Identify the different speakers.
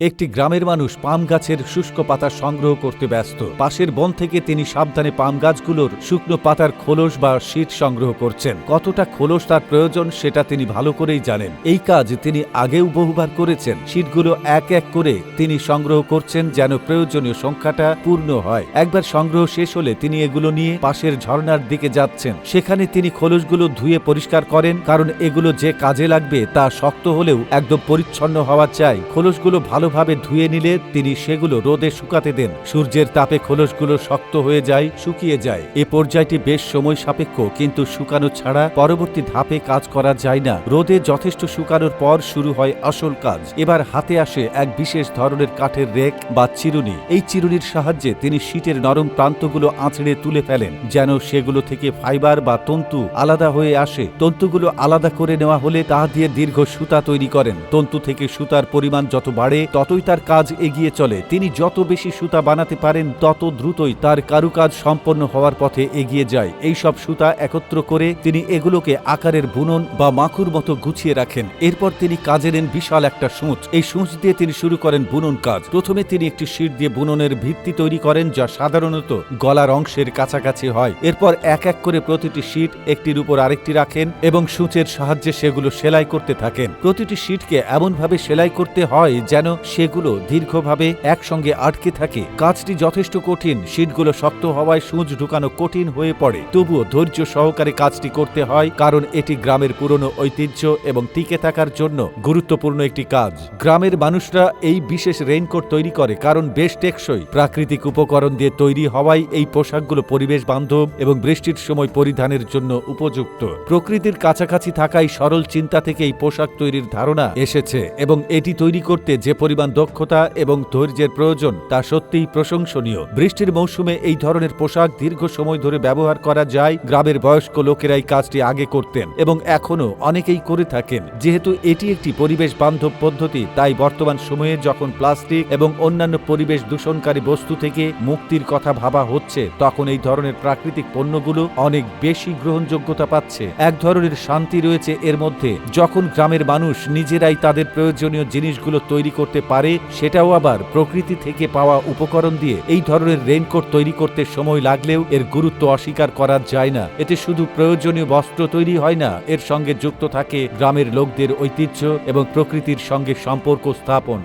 Speaker 1: একটি গ্রামের মানুষ পাম গাছের শুষ্ক পাতা সংগ্রহ করতে ব্যস্ত। পাশের বন থেকে তিনি সাবধানে পাম গাছগুলোর শুকনো পাতার খোলস বা শীট সংগ্রহ করছেন। কতটা খোলস তার প্রয়োজন সেটা তিনি ভালো করেই জানেন। এই কাজ তিনি আগেও বহুবার করেছেন। শীটগুলো এক এক করে তিনি সংগ্রহ করছেন যেন প্রয়োজনীয় সংখ্যাটা পূর্ণ হয়। একবার সংগ্রহ শেষ হলে তিনি এগুলো নিয়ে পাশের ঝর্ণার দিকে যাচ্ছেন। সেখানে তিনি খোলসগুলো ধুয়ে পরিষ্কার করেন, কারণ এগুলো যে কাজে লাগবে তা শক্ত হলেও একদম পরিচ্ছন্ন হওয়া চাই। খোলসগুলো ভালোভাবে ধুয়ে নিলে তিনি সেগুলো রোদে শুকাতে দেন। সূর্যের তাপে খোলসগুলো শক্ত হয়ে যায়, শুকিয়ে যায়। এ পর্যায়টি বেশ সময় সাপেক্ষ, কিন্তু শুকানো ছাড়া পরবর্তী ধাপে কাজ করা যায় না। রোদে যথেষ্ট শুকানোর পর শুরু হয় আসল কাজ। এবার হাতে আসে এক বিশেষ ধরনের কাঠের রেক বা চিরুনি। এই চিরুনির সাহায্যে তিনি শীতের নরম প্রান্তগুলো আঁচড়ে তুলে ফেলেন, যেন সেগুলো থেকে ফাইবার বা তন্তু আলাদা হয়ে আসে। তন্তুগুলো আলাদা করে নেওয়া হলে তা দিয়ে দীর্ঘ সুতা তৈরি করেন। তন্তু থেকে সুতার পরিমাণ যত বাড়ে ততই তার কাজ এগিয়ে চলে। তিনি যত বেশি সুতা বানাতে পারেন, তত দ্রুতই তার কারুকাজ সম্পন্ন হওয়ার পথে এগিয়ে যায়। এই সব সুতা একত্র করে তিনি এগুলোকে আকারের বুনন বা মাখুর মতো গুছিয়ে রাখেন। এরপর তিনি কাজে নেন বিশাল একটা সূচ। এই সূচ দিয়ে তিনি শুরু করেন বুনন কাজ। প্রথমে তিনি একটি শিট দিয়ে বুননের ভিত্তি তৈরি করেন, যা সাধারণত গলার অংশের কাছাকাছি হয়। এরপর এক এক করে প্রতিটি শিট একটির উপর আরেকটি রাখেন এবং সূচের সাহায্যে সেগুলো সেলাই করতে থাকেন। প্রতিটি শিটকে এমনভাবে সেলাই করতে হয় যেন সেগুলো দীর্ঘভাবে একসঙ্গে আটকে থাকে। কাজটি যথেষ্ট কঠিন, শিটগুলো শক্ত হওয়ায় সূচ ঢুকানো কঠিন হয়ে পড়ে। তবুও ধৈর্য সহকারে কাজটি করতে হয়, কারণ এটি গ্রামের পুরনো ঐতিহ্য এবং টিকে থাকার জন্য গুরুত্বপূর্ণ একটি কাজ। গ্রামের মানুষরা এই বিশেষ রেইনকোট তৈরি করে কারণ বেশ টেকসই। প্রাকৃতিক উপকরণ দিয়ে তৈরি হওয়ায় এই পোশাকগুলো পরিবেশ বান্ধব এবং বৃষ্টির সময় পরিধানের জন্য উপযুক্ত। প্রকৃতির কাছাকাছি থাকায় সরল চিন্তা থেকে এই পোশাক তৈরির ধারণা এসেছে এবং এটি তৈরি করতে যে পরিমাণ দক্ষতা এবং ধৈর্যের প্রয়োজন, তা সত্যিই প্রশংসনীয়। বৃষ্টির মৌসুমে এই ধরনের পোশাক দীর্ঘ সময় ধরে ব্যবহার করা যায়, গ্রামের বয়স্ক লোকেরাই কাজটি আগে করতেন এবং এখনও অনেকেই করে থাকেন। যেহেতু এটি একটি পরিবেশ বান্ধব পদ্ধতি, তাই বর্তমান সময়ে যখন প্লাস্টিক এবং অন্যান্য পরিবেশ দূষণকারী বস্তু থেকে মুক্তির কথা ভাবা হচ্ছে, তখন এই ধরনের প্রাকৃতিক পণ্যগুলো অনেক বেশি গ্রহণযোগ্যতা পাচ্ছে। এক ধরনের শান্তি রয়েছে এর মধ্যে, যখন গ্রামের মানুষ নিজেরাই তাদের প্রয়োজনীয় জিনিসগুলো তৈরি করতে পারে, সেটাও আবার প্রকৃতি থেকে পাওয়া উপকরণ দিয়ে এই ধরনের রেইনকোট তৈরি করতে সময় লাগলেও এর গুরুত্ব অস্বীকার করা যায় না। এতে শুধু প্রয়োজনীয় বস্ত্র তৈরি হয় না, এর সঙ্গে যুক্ত থাকে গ্রামের লোকদের ঐতিহ্য এবং প্রকৃতির সঙ্গে সম্পর্ক স্থাপন।